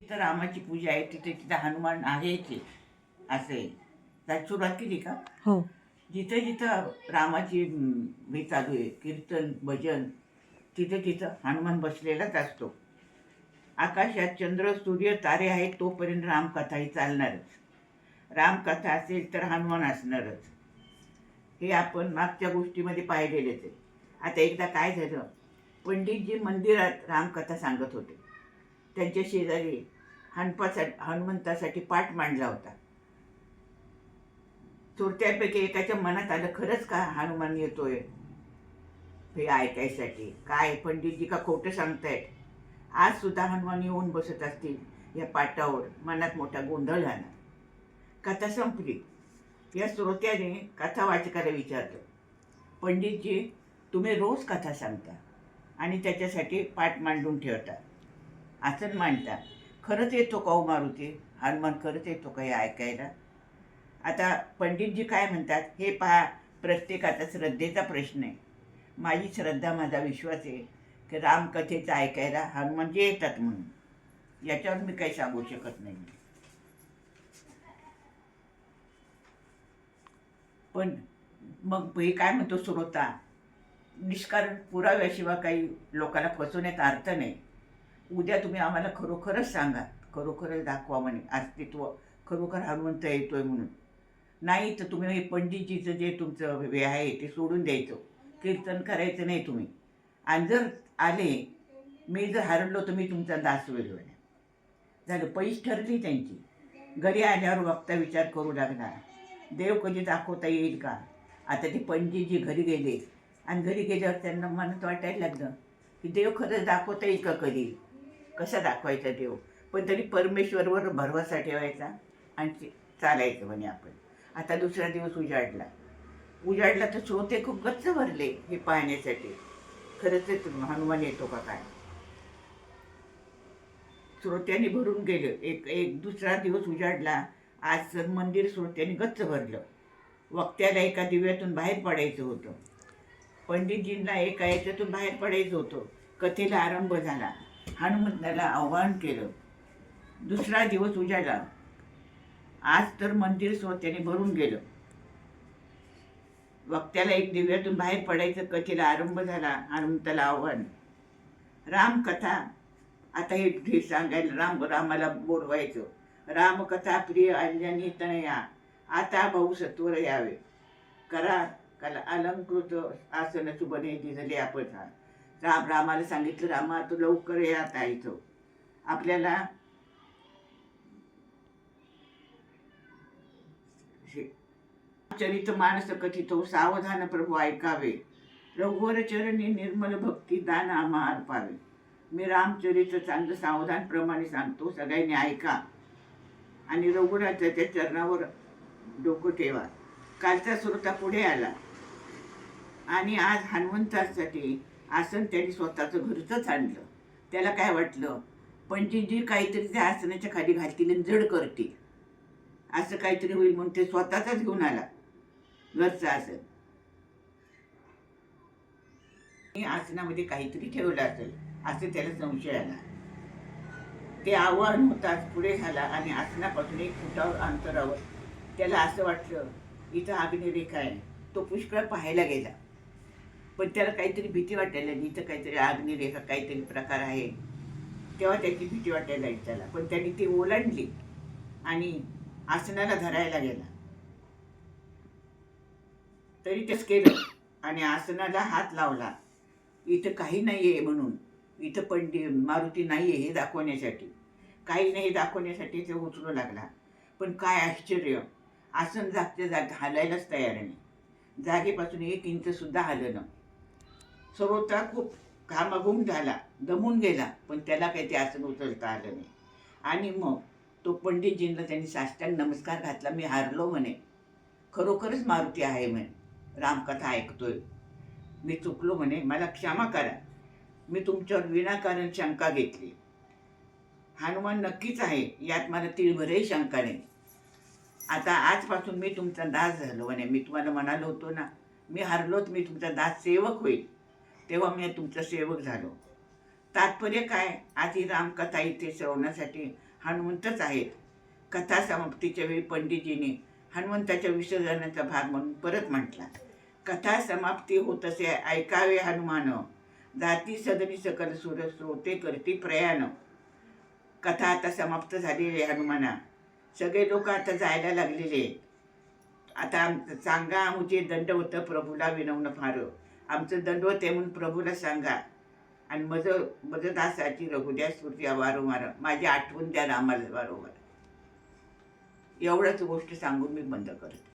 तिथं रामाची पूजा आहे तिथे तिथं हनुमान आहे. असं. आहे त्यात सुरुवात केली का? हो. जिथं जिथं रामाची हम्म, हे चालू आहे कीर्तन भजन तिथे तिथं हनुमान बसलेलाच असतो. आकाशात चंद्र सूर्य तारे आहेत तोपर्यंत रामकथा ही चालणारच. रामकथा असेल तर हनुमान असणारच. हे आपण मागच्या गोष्टीमध्ये पाहिलेलेच आहे. आता एकदा काय झालं? पंडितजी मंदिरात रामकथा सांगत होते. त्यांच्या शेजारी हनुपासाठी हनुमंतासाठी पाठ मांडला होता. चोरट्यापैकी एकाच्या मनात आलं खरंच का हनुमान येतोय? हे ऐकायसाठी. काय पंडितजी का खोटं सांगतायत? आज सुद्धा हनुमान येऊन बसत असतील या पाटावर मनात मोठा गोंधळ झाला. कथा संपली. या श्रोत्याने कथा वाचकाला विचारलं पंडितजी तुम्ही रोज कथा सांगता आणि त्याच्यासाठी पाठ मांडून ठेवता. असंच मांडता खरंच येतो का हो मारुती? हनुमान खरंच येतो का हे ऐकायला? आता पंडितजी काय म्हणतात? हे पहा प्रत्येकाचा श्रद्धेचा प्रश्न आहे. माझी श्रद्धा माझा विश्वास आहे की रामकथेचं ऐकायला हनुमानजी येतात म्हणून. याच्यावर मी काही सांगू शकत नाही. पण मग हे काय म्हणतो श्रोता? निष्कारण पुराव्याशिवाय काही लोकांना फसवण्यात अर्थ नाही. उद्या तुम्ही आम्हाला खरोखरच सांगा. खरोखरच दाखवा म्हणे. अस्तित्व खरोखर हनुमंत येतोय म्हणून. नाही तर तुम्ही हे पंडितजीचं जे तुमचं हे आहे ते सोडून द्यायचं. कीर्तन करायचं नाही तुम्ही. आणि जर आले मी जर हरडलो तर मी तुमचा दास होईल झालं पैस ठरली त्यांची. घरी आल्यावर बघता विचार करू लागणार. देव कधी दाखवता येईल का? आता ते पंडितजी घरी गेले. आणि घरी गेल्यावर त्यांना मनात वाटायला लागलं की देव खरंच दाखवता येईल का कधी? कसा दाखवायचा देव? पण तरी परमेश्वरवर भरवसा ठेवायचा आणि चालायचं म्हणे आपण. आता दुसरा दिवस उजाडला. उजाडला तर श्रोते खूप गच्च भरले हे पाहण्यासाठी. खरंच ते हनुमान येतो का काय? श्रोत्यांनी भरून गेलं. एक एक दुसरा दिवस उजाडला. आज सर मंदिर श्रोत्यांनी गच्च भरलं. वक्त्याला एका दिव्यातून बाहेर पडायचं होतं. पंडितजींना एका याच्यातून बाहेर पडायचं होतं. कथेला आरंभ झाला. हनुमंताला आव्हान केलं. दुसरा दिवस उजाडला आज तर मंदिर स्वतःने भरून गेलं. वक्त्याला एक दिव्यातून बाहेर पडायचं कथेला आरंभ झाला हनुमंताला आव्हान. रामकथा. आता हे हे सांगायला राम रामाला बोलवायचं. रामकथा प्रिय अंजनी तनया. आता भाऊ सत्वर यावे. करा कला अलंकृत आसन सुबने दिसले आपण. राम रामाला सांगितलं रामा तू लवकर ये आता इथं. आपल्याला चरित मानस कथितो सावधान प्रभू ऐकावे. रघुवर चरणी निर्मल भक्ती दान आम्हा अर्पावे. मी रामचरित्र चांगलं सावधान प्रमाणे सांगतो सगळ्यांनी ऐका. आणि रघुनाथाच्या चरणावर डोकं ठेवा. कालचा श्रोता पुढे आला. आणि आज हनुमंतासाठी आसन त्यांनी स्वतःचं घरचंच आणलं. त्याला काय वाटलं? पंचीजी काहीतरी त्या आसनाच्या खाली घालतील आणि जड करतील. असं काहीतरी होईल म्हणून ते स्वतःचाच घेऊन आला. घरचं आसन. मी आसनामध्ये काहीतरी ठेवलं असेल असं त्याला संशय आला. ते आव्हान होताच पुढे झाला आणि आसनापासून एक फुटावर अंतरावर त्याला असं वाटलं इथं अग्निरेखा आहे. तो पुष्कळ पाहायला गेला. पण त्याला काहीतरी भीती वाटायला लागली. इथं काहीतरी अग्निरेखा काहीतरी प्रकार आहे. तेव्हा त्याची भीती वाटायला लागली त्याला. पण त्याने ती ओलांडली आणि आसनाला धरायला गेला. तरी तेच केलं आणि आसनाला हात लावला. इथं काही नाही आहे म्हणून. इथं पंडी मारुती नाही आहे हे दाखवण्यासाठी. काही नाही दाखवण्यासाठी ते उचलू लागला. पण काय आश्चर्य. आसन जागच्या जाग हालायलाच तयार नाही जागेपासून एक इंच सुद्धा हललं खूप घामाघूम झाला दमून गेला पण त्याला काही ते आसन उचलता आलं नाही. आणि मग तो पंडितजींना त्यांनी साष्टांग नमस्कार घातला मी हारलो म्हणे. खरोखरच मारुती आहे म्हणे. रामकथा ऐकतोय. मी चुकलो म्हणे. मला क्षमा करा. मी तुमच्यावर विनाकारण शंका घेतली. हनुमान नक्कीच आहे यात मला तिळभरही शंका नाही. आता आजपासून मी तुमचा दास झालो म्हणे. मी तुम्हाला म्हणालो होतो ना मी हरलोच मी तुमचा दास सेवक होईल. तेव्हा मी तुमचा सेवक झालो. तात्पर्य काय? आज ही रामकथा इथे श्रवणासाठी हनुमंतच आहेत. कथा समाप्तीच्या वेळी पंडितजीने हनुमंताच्या विसर्जनाचा भाग म्हणून परत म्हटला. कथा समाप्ती होत असे ऐकावे हनुमान. जाती सदनी सकल सुर स्रोते करती प्रयाण. कथा आता समाप्त झालेली आहे हनुमाना. सगळे लोक आता जायला लागलेले आहेत. आता सांगा सांगा दंड दंडवत प्रभूला विनवणं फार आमचं दंडवत आहे म्हणून प्रभूला सांगा. आणि मज मजदासाची रघुद्या स्मृती वारंवार माझी आठवण द्या आम्हाला वारंवार. एवढंच गोष्ट सांगून मी बंद करते.